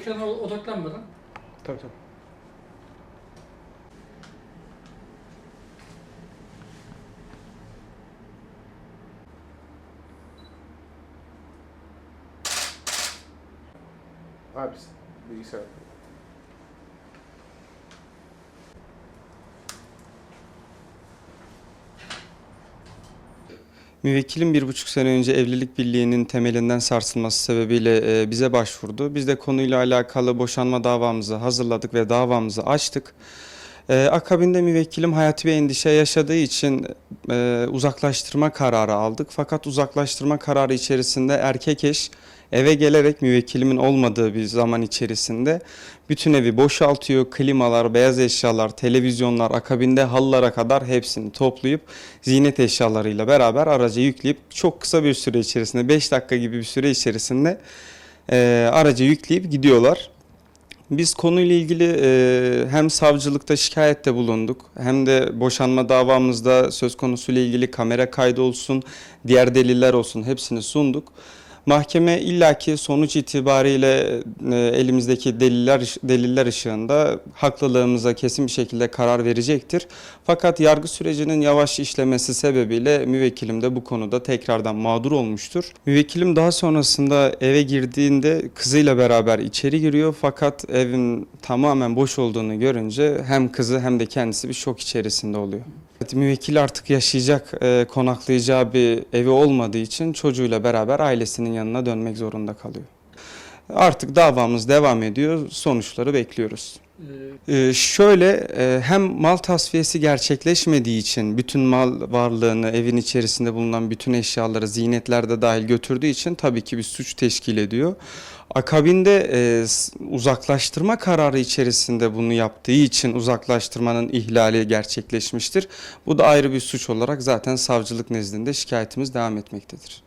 Ekrana odaklanmadan. Tabii tabii. Abi bilgisayar. Müvekkilim bir buçuk sene önce evlilik birliğinin temelinden sarsılması sebebiyle e, bize başvurdu. Biz de konuyla alakalı boşanma davamızı hazırladık ve davamızı açtık. E, akabinde müvekkilim hayati bir endişe yaşadığı için e, uzaklaştırma kararı aldık. Fakat uzaklaştırma kararı içerisinde erkek eş eve gelerek müvekkilimin olmadığı bir zaman içerisinde bütün evi boşaltıyor. Klimalar, beyaz eşyalar, televizyonlar, akabinde halılara kadar hepsini toplayıp ziynet eşyalarıyla beraber araca yükleyip çok kısa bir süre içerisinde 5 dakika gibi bir süre içerisinde e, araca yükleyip gidiyorlar. Biz konuyla ilgili e, hem savcılıkta şikayette bulunduk hem de boşanma davamızda söz konusuyla ilgili kamera kaydı olsun, diğer deliller olsun hepsini sunduk. Mahkeme illaki sonuç itibariyle e, elimizdeki deliller deliller ışığında haklılığımıza kesin bir şekilde karar verecektir. Fakat yargı sürecinin yavaş işlemesi sebebiyle müvekkilim de bu konuda tekrardan mağdur olmuştur. Müvekkilim daha sonrasında eve girdiğinde kızıyla beraber içeri giriyor fakat evin tamamen boş olduğunu görünce hem kızı hem de kendisi bir şok içerisinde oluyor. Müvekkil artık yaşayacak, e, konaklayacağı bir evi olmadığı için çocuğuyla beraber ailesinin yanına dönmek zorunda kalıyor. Artık davamız devam ediyor, sonuçları bekliyoruz. Ee, şöyle e, hem mal tasfiyesi gerçekleşmediği için bütün mal varlığını evin içerisinde bulunan bütün eşyaları ziynetler de dahil götürdüğü için tabii ki bir suç teşkil ediyor. Akabinde e, uzaklaştırma kararı içerisinde bunu yaptığı için uzaklaştırmanın ihlali gerçekleşmiştir. Bu da ayrı bir suç olarak zaten savcılık nezdinde şikayetimiz devam etmektedir.